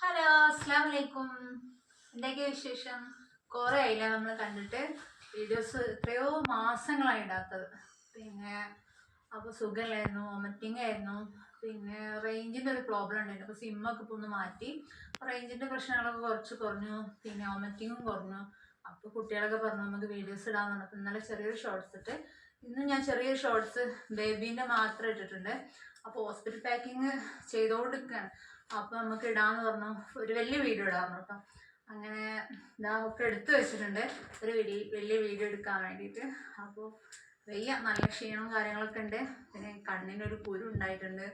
Hello അസ്സാം വലൈക്കും എന്തൊക്കെ വിശേഷം? കുറേ ആയില്ല നമ്മൾ കണ്ടിട്ട്. വീഡിയോസ് എത്രയോ മാസങ്ങളായി ഇടാത്തത്. പിന്നെ അപ്പോൾ സുഖമില്ലായിരുന്നു വോമിറ്റിംഗ് ആയിരുന്നു. പിന്നെ റേഞ്ചിന്റെ ഒരു പ്രോബ്ലം ഉണ്ടായിരുന്നു. അപ്പോൾ സിമ്മൊക്കെ ഇപ്പോൾ ഒന്ന് മാറ്റി. റേഞ്ചിന്റെ പ്രശ്നങ്ങളൊക്കെ കുറച്ച് കുറഞ്ഞു. പിന്നെ വോമിറ്റിങ്ങും കുറഞ്ഞു. അപ്പോൾ കുട്ടികളൊക്കെ പറഞ്ഞു നമുക്ക് വീഡിയോസ് ഇടാൻ പറഞ്ഞപ്പോൾ ഇന്നലെ ചെറിയൊരു ഷോർട്സ് ഇട്ട് ഇന്ന് ഞാൻ ചെറിയ ഷോർട്സ് ബേബീന്റെ മാത്രം ഇട്ടിട്ടുണ്ട്. അപ്പോൾ ഹോസ്പിറ്റൽ പാക്കിങ് ചെയ്തുകൊണ്ടിരിക്കുകയാണ് അപ്പോൾ നമുക്ക് ഇടാന്ന് പറഞ്ഞു. ഒരു വലിയ വീഡിയോ ഇടാന്ന് കേട്ടോ അങ്ങനെ ഇതാ ഒക്കെ എടുത്തു വെച്ചിട്ടുണ്ട്. ഒരു വലിയ വലിയ വീഡിയോ എടുക്കാൻ വേണ്ടിയിട്ട്. അപ്പോൾ വലിയ നല്ല ക്ഷീണവും കാര്യങ്ങളൊക്കെ ഉണ്ട്. പിന്നെ കണ്ണിന് ഒരു കുരു ഉണ്ടായിട്ടുണ്ട്.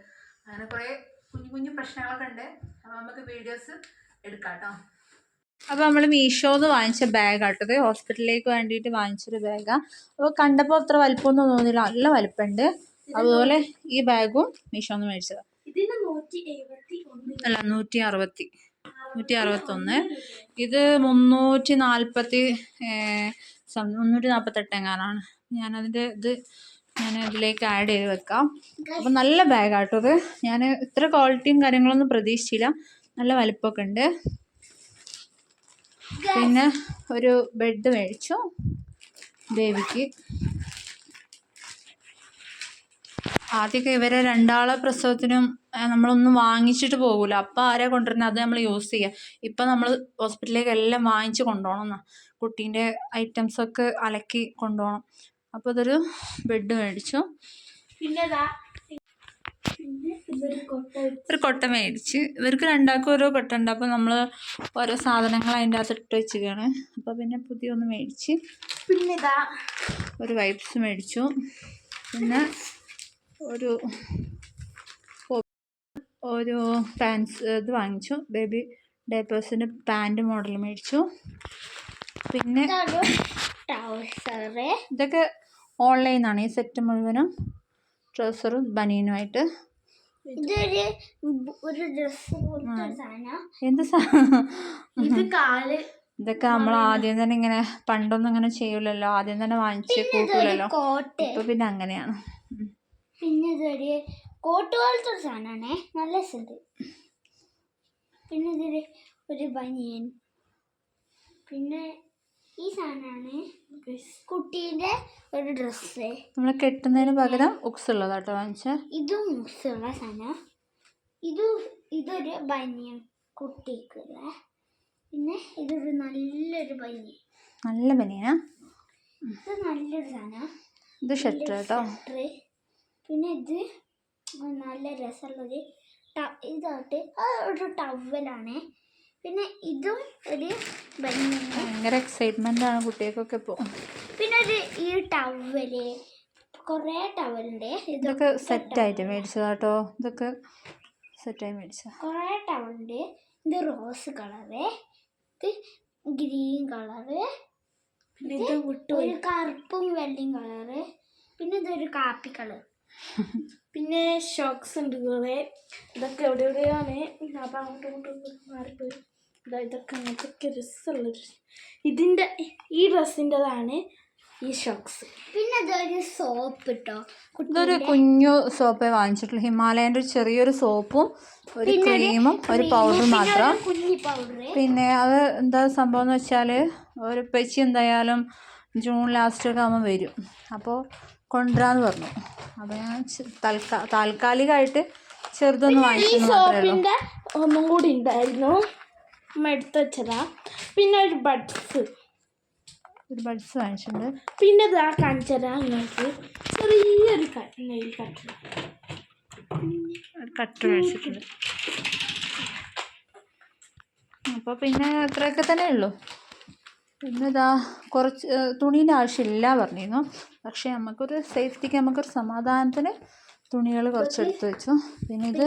അങ്ങനെ കുറേ കുഞ്ഞു കുഞ്ഞു പ്രശ്നങ്ങളൊക്കെ ഉണ്ട്. അപ്പോൾ നമുക്ക് വീഡിയോസ് എടുക്കാം കേട്ടോ അപ്പോൾ നമ്മൾ മീഷോന്ന് വാങ്ങിച്ച ബാഗ് ആട്ടത് ഹോസ്പിറ്റലിലേക്ക് വേണ്ടിയിട്ട് വാങ്ങിച്ചൊരു ബാഗാണ് അപ്പോൾ കണ്ടപ്പോൾ അത്ര വലിപ്പമൊന്നും തോന്നിയില്ല. നല്ല വലിപ്പമുണ്ട്. അതുപോലെ ഈ ബാഗും മീഷോന്ന് മേടിച്ചതാണ് അല്ല നൂറ്റി അറുപത്തി നൂറ്റി അറുപത്തൊന്ന് ഇത് മുന്നൂറ്റി നാൽപ്പത്തി മുന്നൂറ്റി നാൽപ്പത്തെട്ട് എങ്ങാനാണ് ഞാനതിന്റെ ഇത് ഞാൻ ഇതിലേക്ക് ആഡ് ചെയ്ത് വെക്കാം. അപ്പം നല്ല ബാഗാട്ടോ ഇത്. ഞാൻ ഇത്ര ക്വാളിറ്റിയും കാര്യങ്ങളൊന്നും പ്രതീക്ഷിച്ചില്ല. നല്ല വലിപ്പമൊക്കെ ഉണ്ട് പിന്നെ ഒരു ബെഡ് മേടിച്ചു. ബേബിക്ക് ആദ്യമൊക്കെ ഇവരെ രണ്ടാളെ പ്രസവത്തിനും നമ്മളൊന്നും വാങ്ങിച്ചിട്ട് പോകൂല. അപ്പം ആരാ കൊണ്ടുവരുന്നത് അത് നമ്മൾ യൂസ് ചെയ്യുക ഇപ്പം നമ്മൾ ഹോസ്പിറ്റലിലേക്ക് എല്ലാം വാങ്ങിച്ച് കൊണ്ടുപോകണം എന്നാ കുട്ടീന്റെ ഐറ്റംസൊക്കെ അലക്കി കൊണ്ടുപോകണം അപ്പോൾ അതൊരു ബെഡ് മേടിച്ചു. പിന്നെ ഒരു കൊട്ട മേടിച്ച്. ഇവർക്ക് രണ്ടാൾക്കും ഓരോ കൊട്ട ഉണ്ട് അപ്പോൾ നമ്മൾ ഓരോ സാധനങ്ങൾ അതിന്റെ അകത്ത് ഇട്ട് വെച്ചിരിക്കുകയാണ് അപ്പോൾ പിന്നെ പുതിയ ഒന്ന് മേടിച്ച് പിന്നെ ഒരു വൈപ്സ് മേടിച്ചു. പിന്നെ ഒരു ഒരു പാൻസ് ഇത് വാങ്ങിച്ചു. ബേബി ഡേപ്പേഴ്സിന്റെ പാന്റ് മോഡൽ മേടിച്ചു. പിന്നെ ഇതൊക്കെ ഓൺലൈനാണ് ഈ സെറ്റ് മുഴുവനും ട്രൗസറും ബനീനുമായിട്ട് ഇതൊരു ഒരു ഡ്രസ് എന്ത് ഇതൊക്കെ നമ്മൾ ആദ്യം തന്നെ ഇങ്ങനെ പണ്ടൊന്നും ഇങ്ങനെ ചെയ്യൂലല്ലോ. ആദ്യം തന്നെ വാങ്ങിച്ച് കൂട്ടൂലല്ലോ. കോട്ട് ഇപ്പൊ പിന്നെ അങ്ങനെയാണ്. പിന്നെ ഇതൊരു കോട്ട് പോലത്തെ ഒരു സാധനമാണേ. നല്ല രസമുണ്ട്. പിന്നെ ഇതിൽ ഒരു ബനിയൻ. പിന്നെ ഈ സാധനമാണ് കുട്ടീന്റെ ഒരു ഡ്രസ്സ്. നമ്മൾ കെട്ടുന്നതിന് പകരം ഉക്സ് ഉള്ളതാട്ടോ വാങ്ങിച്ച. ഇതും ഉക്സ് ഉള്ള സാധനം ഇത് ഇതൊരു ബനിയൻ കുട്ടിക്കുള്ള. പിന്നെ ഇതൊരു നല്ലൊരു ബനിയൻ. നല്ല ബനിയനാ? ഇത് നല്ലൊരു സാധനം ഇത് ഷട്ടർ കേട്ടോ. പിന്നെ ഇത് നല്ല രസമുള്ളൊരു ട ഇതായിട്ട് അത് ഒരു ടവലാണ് പിന്നെ ഇതും ഒരു ഭയങ്കര എക്സൈറ്റ്മെന്റ് ആണ് കുട്ടികൾക്കൊക്കെ ഇപ്പോൾ പിന്നെ ഒരു ഈ ടവൽ കുറേ ടവലുണ്ട് ഇത് ഇതൊക്കെ സെറ്റായിട്ട് മേടിച്ചതാട്ടോ ഇതൊക്കെ സെറ്റായി മേടിച്ചത്. കുറേ ടവലുണ്ട് ഇത് റോസ് കളറ് ഇത് ഗ്രീൻ കളറ് പിന്നെ ഇത് ഒരു കറുപ്പും വെള്ളയും കളറ് പിന്നെ ഇതൊരു കാപ്പി കളർ പിന്നെ ഷോക്സ് ഉണ്ട് കുറേ ഇതൊക്കെ എവിടെ എവിടെയാണ് അപ്പം അങ്ങോട്ടും ഇങ്ങോട്ടും മാറിപ്പോയി. ഇതാ ഇതൊക്കെ അങ്ങനത്തെ രസമുള്ളൊരു ഇതിന്റെ ഈ ഡ്രസ്സിന്റെതാണ് ഈ ഷോക്സ് പിന്നെ ഇതൊരു സോപ്പ് ഇട്ടോ? ഇതൊരു കുഞ്ഞു സോപ്പേ വാങ്ങിച്ചിട്ടുള്ളൂ. ഹിമാലയന്റെ ഒരു ചെറിയൊരു സോപ്പും ഒരു ക്രീമും ഒരു പൗഡറും മാത്രം. കുഞ്ഞി പൗഡർ പിന്നെ അത് എന്താ സംഭവം എന്ന് വെച്ചാൽ ഒരു പെച്ചി എന്തായാലും ജൂൺ ലാസ്റ്റ് ഒക്കെ ആകുമ്പോൾ വരും. അപ്പോൾ കൊണ്ടുവരാന്ന് പറഞ്ഞു. അപ്പോൾ ഞാൻ തൽക്കാ താൽക്കാലികമായിട്ട് ചെറുതൊന്ന് സോപ്പിന്റെ ഒന്നും കൂടി ഉണ്ടായിരുന്നു. എടുത്ത് വെച്ചതാ. പിന്നെ ഒരു ബഡ്സ്. ഒരു ബഡ്സ് വാങ്ങിച്ചിട്ടുണ്ട്. പിന്നെ ഇതാ കാണിച്ചതാ നിങ്ങൾക്ക് ചെറിയൊരു നെയിൽ കട്ടർ ഒരു കട്ട് മേടിച്ചിട്ടുണ്ട് അപ്പോൾ പിന്നെ അത്രയൊക്കെ തന്നെ ഉള്ളൂ. പിന്നെ ഇതാ കുറച്ച് തുണീന്റെ ആവശ്യമില്ല പറഞ്ഞിരുന്നു. പക്ഷേ നമുക്കൊരു സേഫ്റ്റിക്ക് നമുക്കൊരു സമാധാനത്തിന് തുണികൾ കുറച്ച് എടുത്ത് വെച്ചു. പിന്നെ ഇത്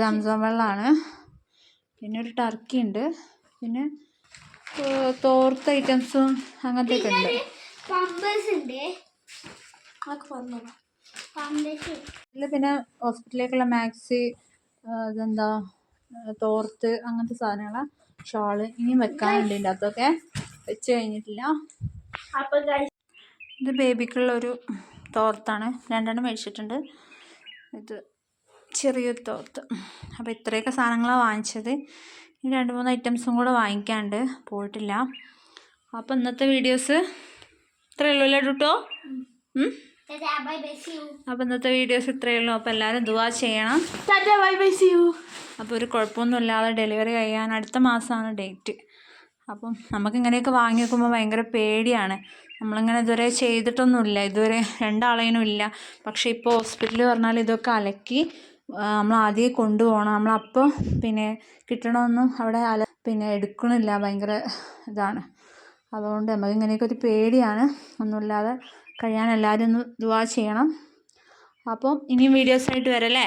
സംസം വെള്ളമാണ് പിന്നെ ഒരു ടർക്കി ഉണ്ട്. പിന്നെ തോർത്ത് ഐറ്റംസും അങ്ങനത്തെ ഒക്കെ ഉണ്ട്. അതൊക്കെ ഇതിൽ പിന്നെ ഹോസ്പിറ്റലിലേക്കുള്ള മാക്സി ഇതെന്താ തോർത്ത് അങ്ങനത്തെ സാധനങ്ങളാണ് ഷാൾ ഇനിയും വെക്കാനുണ്ട് അകത്തൊക്കെ. വെച്ച് കഴിഞ്ഞിട്ടില്ല. അപ്പം guys, ഇത് ബേബിക്കുള്ള ഒരു തോർത്താണ്. രണ്ടെണ്ണം മേടിച്ചിട്ടുണ്ട്. ഇത് ചെറിയൊരു തോർത്ത്. അപ്പോൾ ഇത്രയൊക്കെ സാധനങ്ങളാണ് വാങ്ങിച്ചത്. ഇനി രണ്ട് മൂന്ന് ഐറ്റംസും കൂടെ വാങ്ങിക്കാണ്ട് പോയിട്ടില്ല. അപ്പോൾ ഇന്നത്തെ വീഡിയോസ് ഇത്രയേ ഉള്ളൂ സി അപ്പോൾ ഇന്നത്തെ വീഡിയോസ് ഇത്രയേ ഉള്ളൂ. അപ്പോൾ എല്ലാവരും ദുവാ ചെയ്യണം. അപ്പോൾ ഒരു കുഴപ്പമൊന്നുമില്ലാതെ ഡെലിവറി കഴിയാൻ അടുത്ത മാസമാണ് ഡേറ്റ്. അപ്പം നമുക്കിങ്ങനെയൊക്കെ വാങ്ങി വെക്കുമ്പോൾ ഭയങ്കര പേടിയാണ്. നമ്മളിങ്ങനെ ഇതുവരെ ചെയ്തിട്ടൊന്നുമില്ല. ഇതുവരെ രണ്ടാളേനും ഇല്ല. പക്ഷേ ഇപ്പോൾ ഹോസ്പിറ്റലിൽ പറഞ്ഞാൽ ഇതൊക്കെ അലക്കി നമ്മൾ ആദ്യമേ കൊണ്ടുപോകണം. നമ്മളപ്പോൾ പിന്നെ കിട്ടണമെന്നും അവിടെ അല പിന്നെ എടുക്കണില്ല. ഭയങ്കര ഇതാണ്. അതുകൊണ്ട് നമുക്ക് ഇങ്ങനെയൊക്കെ ഒരു പേടിയാണ്. ഒന്നുമില്ലാതെ കഴിയാൻ എല്ലാവരും ഒന്ന് ദുവാ ചെയ്യണം. അപ്പം ഇനിയും വീഡിയോസായിട്ട് വരല്ലേ